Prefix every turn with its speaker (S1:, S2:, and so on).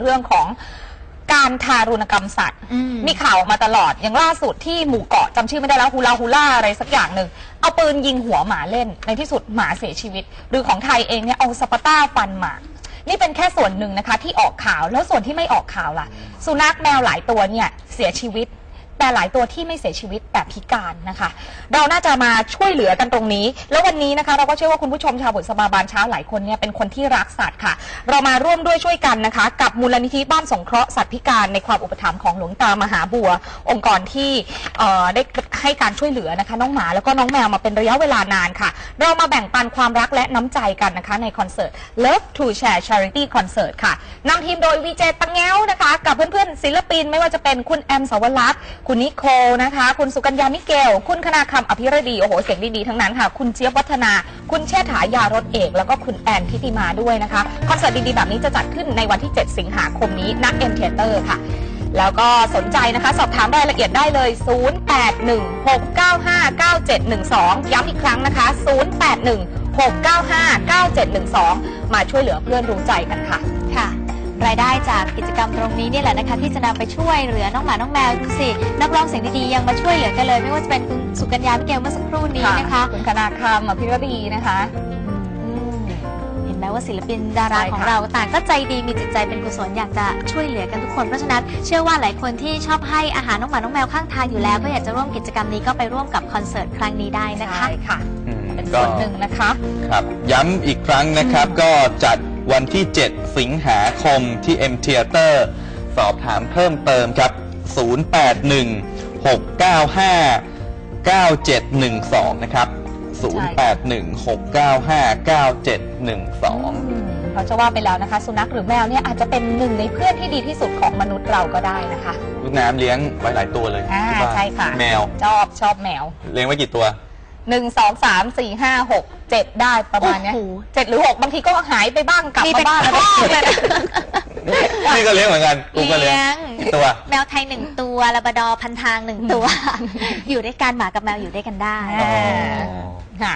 S1: เรื่องของการทารุณกรรมสัตว์
S2: อืม
S1: มีข่าวออกมาตลอด อย่างล่าสุดที่หมู่เกาะจำชื่อไม่ได้แล้วฮูลาฮูล่าอะไรสักอย่างหนึ่ง เอาปืนยิงหัวหมาเล่น ในที่สุดหมาเสียชีวิต หรือของไทยเองเนี่ยเอาสปาต้าฟันหมา นี่เป็นแค่ส่วนหนึ่งนะคะที่ออกข่าว แล้วส่วนที่ไม่ออกข่าวล่ะ สุนัขแมวหลายตัวเนี่ยเสียชีวิต แต่หลายตัวที่ไม่เสียชีวิตแต่พิการนะคะ เราน่าจะมาช่วยเหลือกันตรงนี้ แล้ววันนี้นะคะ เราก็เชื่อว่าคุณผู้ชมชาวบุษบาบานเช้าหลายคนเนี่ยเป็นคนที่รักสัตว์ค่ะ เรามาร่วมด้วยช่วยกันนะคะ กับมูลนิธิบ้านสงเคราะห์สัตว์พิการในความอุปถัมภ์ของหลวงตามหาบัว องค์กรที่เอ่อได้ให้การช่วยเหลือนะคะ น้องหมาแล้วก็น้องแมวมาเป็นระยะเวลานานค่ะ เรามาแบ่งปันความรักและน้ำใจกันนะคะในคอนเสิร์ต Love to Share Charity Concert ค่ะนำทีมโดยวีเจตังแง้วนะคะ กับเพื่อนๆศิลปินไม่ว่าจะเป็นคุณแอมสาวรักษ์คุณนิโคลนะคะ คุณสุกัญญามิเกล คุณคณาคำอภิรดี โอ้โห เสียงดีๆ ทั้งนั้นค่ะ คุณเจี๊ยบวัฒนา คุณเชษฐายารถเอก แล้วก็คุณแอนทิติมาด้วยนะคะ คอนเสิร์ตดีๆ แบบนี้จะจัดขึ้นในวันที่ 7 สิงหาคมนี้ณเอ็มเทเตอร์ค่ะ แล้วก็สนใจนะคะ สอบถามรายละเอียดได้เลย 0816959712 ย้ำอีกครั้งนะคะ 0816959712 มาช่วยเหลือเพื่อนรู้ใจกันค่ะ
S2: ค่ะ รายได้จากกิจกรรมตรงนี้เนี่ยแหละนะคะที่จะนำไปช่วยเหลือน้องหมาน้องแมวดูสินักร้องเสียงดีๆยังมาช่วยเหลือกันเลย ไม่ว่าจะเป็นคุณสุกัญญามิเกลเมื่อสักครู่นี้นะคะ
S1: คุณคณาคำอภิรดีนะคะ
S2: อืมเห็นไหมว่าศิลปินดารา
S1: ใช่ค่ะ
S2: ของเราต่างก็ใจดีมีจิตใจเป็นกุศลอยากจะช่วยเหลือกันทุกคนเพราะฉะนั้นเชื่อว่าหลายคนที่ชอบให้อาหารน้องหมาน้องแมวข้างทางอยู่แล้วก็อยากจะร่วมกิจกรรมนี้ก็ไปร่วมกับคอนเสิร์ตครั้งนี้ได้นะคะ
S1: ใช่ค่ะ
S3: อืม
S1: เป็น
S3: ก็
S1: ส่วนหนึ่งนะคะ
S3: ครับ ย้ำอีกครั้งนะครับก็จัด วันที่ 7 สิงหาคมที่ M Theater สอบถามเพิ่มเติมครับ 081 695 9712 นะครับ 081 695 9712
S1: เพราะจะว่าไปแล้วนะคะ สุนัขหรือแมวเนี่ยอาจจะเป็นหนึ่งในเพื่อนที่ดีที่สุดของมนุษย์เราก็ได้นะคะ
S3: ลูกน้ำเลี้ยงไว้หลายตัวเลย
S1: อ่า
S3: ที่บ้าน
S1: ใช่ค่ะ
S3: แมว
S1: ชอบชอบแมว
S3: เลี้ยงไว้กี่ตัว
S1: หนึ่งสองสามสี่ห้าหกเจ็ดได้ประมาณเนี้ย
S2: โอ้โห
S1: เจ็ดหรือหกบางทีก็หายไปบ้างกลับ
S2: มี
S1: มา
S2: เป็น
S1: บ้าง
S2: ครอบเลยนะ
S3: นี่ก็เลี้ยงเหมือนกันกูก็เลี้ยงกี่ตัว
S2: แมวไทยหนึ่งตัวลาบราดอร์พันทางหนึ่งตัว อยู่ด้วยกันหมากับแมวอยู่ด้วยกันได้
S1: อ่าค่ะ